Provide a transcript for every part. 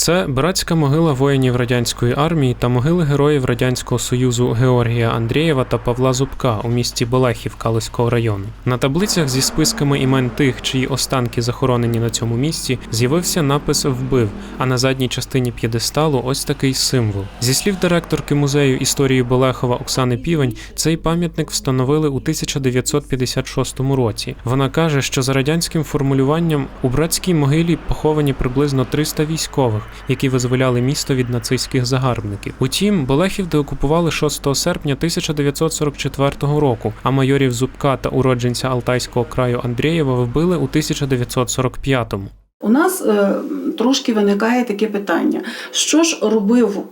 Це братська могила воїнів радянської армії та могили героїв Радянського Союзу Георгія Андрієва та Павла Зубка у місті Болехів Калиського району. На таблицях зі списками імен тих, чиї останки захоронені на цьому місці, з'явився напис Вбив, а на задній частині п'єдесталу ось такий символ. Зі слів директорки музею історії Болехова Оксани Півень, цей пам'ятник встановили у 1956 році. Вона каже, що за радянським формулюванням у братській могилі поховані приблизно 300 військових, які визволяли місто від нацистських загарбників. Утім, Болехів деокупували 6 серпня 1944 року, а майорів Зубка та уродженця Алтайського краю Андрієва вбили у 1945-му. У нас е, трошки виникає таке питання: що ж робив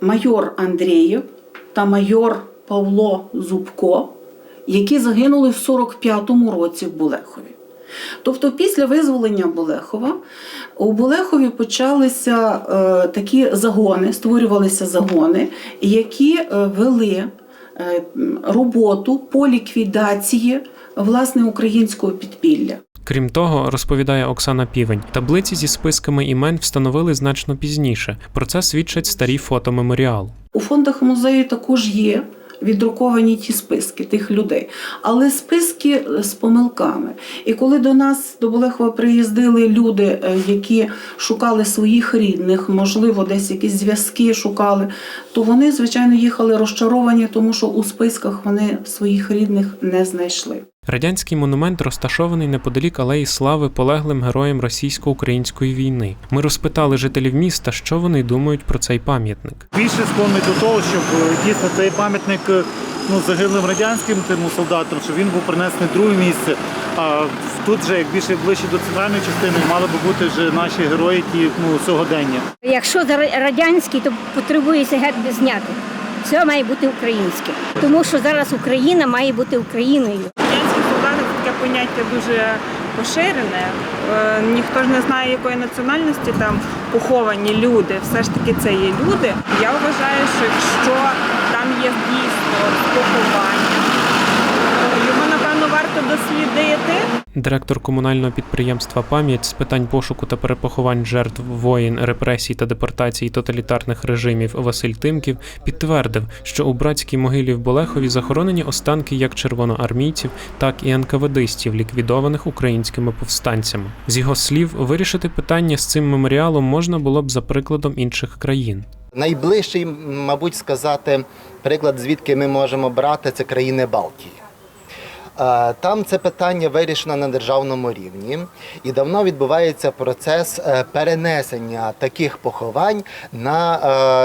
майор Андрієв та майор Павло Зубко, які загинули в 45-му році в Болехові? Тобто, після визволення Болехова у Болехові почалися е, такі загони, створювалися загони, які е, вели е, роботу по ліквідації власне українського підпілля. Крім того, розповідає Оксана Півень, таблиці зі списками імен встановили значно пізніше. Про це свідчать старі фото меморіалу. У фондах музею також є віддруковані ті списки тих людей, але списки з помилками. І коли до нас до Болехова приїздили люди, е, які шукали своїх рідних, можливо, десь якісь зв'язки шукали, то вони, звичайно, їхали розчаровані, тому що у списках вони своїх рідних не знайшли. Радянський монумент розташований неподалік алеї слави полеглим героям російсько-української війни. Ми розпитали жителів міста, що вони думають про цей пам'ятник. більше склонний до того, щоб е, дійсно цей пам'ятник е, ну, загиблим радянським тим солдатам, щоб він був принесений друге місце. А тут вже як більше ближче до центральної частини мали би бути вже наші герої ті ну, сьогодення. Якщо за радянський, то потребується геть би зняти. Все має бути українське, тому що зараз Україна має бути Україною. Радянські солдати це таке поняття дуже поширене. Е, Ніхто ж не знає, якої національності там поховані люди. Все ж таки це є люди. Я вважаю, що якщо там є дійсно поховання, варто дослідити. Директор комунального підприємства Пам'ять з питань пошуку та перепоховань жертв воїн, репресій та депортацій тоталітарних режимів Василь Тимків підтвердив, що у братській могилі в Болехові захоронені останки як червоноармійців, так і НКВДистів, ліквідованих українськими повстанцями. З його слів, вирішити питання з цим меморіалом можна було б за прикладом інших країн. Найближчий, мабуть, сказати, приклад, звідки ми можемо брати, це країни Балтії. Е, Там це питання вирішено на державному рівні, і давно відбувається процес е, перенесення таких поховань на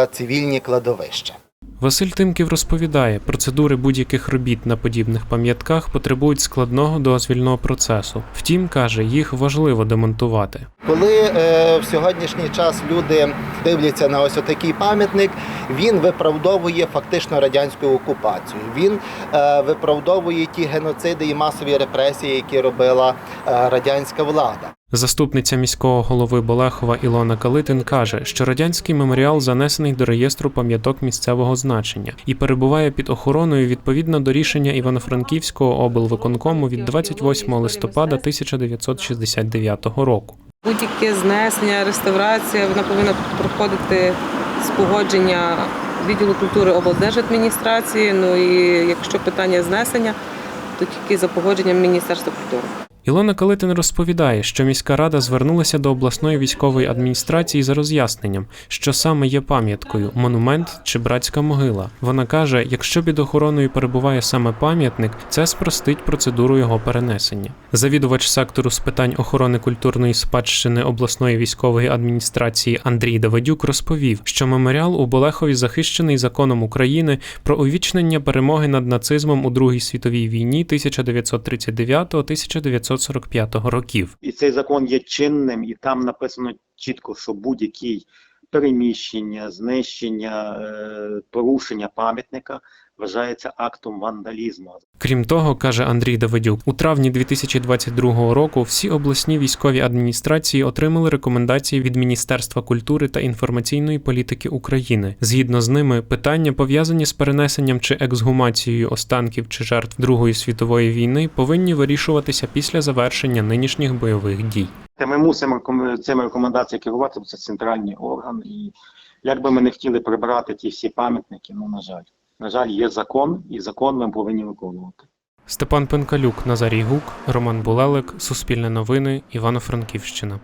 е, цивільні кладовища. Василь Тимків розповідає, процедури будь-яких робіт на подібних пам'ятках потребують складного дозвільного процесу. Втім, каже, їх важливо демонтувати. Коли е, в сьогоднішній час люди дивляться на ось отакий пам'ятник, він виправдовує фактично радянську окупацію. Він е, виправдовує ті геноциди і масові репресії, які робила е, радянська влада. Заступниця міського голови Болехова Ілона Калитин каже, що радянський меморіал занесений до реєстру пам'яток місцевого значення і перебуває під охороною відповідно до рішення Івано-Франківського облвиконкому від 28 листопада 1969 року. Будь-яке знесення, реставрація вона повинна проходити з погодження відділу культури облдержадміністрації. Ну і якщо питання знесення, то тільки за погодженням Міністерства культури. Ілона Калитин розповідає, що міська рада звернулася до обласної військової адміністрації за роз'ясненням, що саме є пам'яткою монумент чи братська могила. Вона каже, якщо під охороною перебуває саме пам'ятник, це спростить процедуру його перенесення. Завідувач сектору з питань охорони культурної спадщини обласної військової адміністрації Андрій Давидюк розповів, що меморіал у Болехові захищений законом України про увічнення перемоги над нацизмом у Другій світовій війні 1939-1945 років. І цей закон є чинним, і там написано чітко, що будь-який переміщення, знищення, е, порушення пам'ятника вважається актом вандалізму. Крім того, каже Андрій Давидюк, у травні 2022 року всі обласні військові адміністрації отримали рекомендації від Міністерства культури та інформаційної політики України. Згідно з ними, питання пов'язані з перенесенням чи ексгумацією останків чи жертв Другої світової війни повинні вирішуватися після завершення нинішніх бойових дій. Та ми мусимо цими рекомендаціями керувати, бо це центральний орган. І як би ми не хотіли прибрати ті всі пам'ятники, ну на жаль. На жаль, є закон, і закон ми повинні виконувати. Степан Пенкалюк, Назарій Гук, Роман Булелик, Суспільне новини, Івано-Франківщина.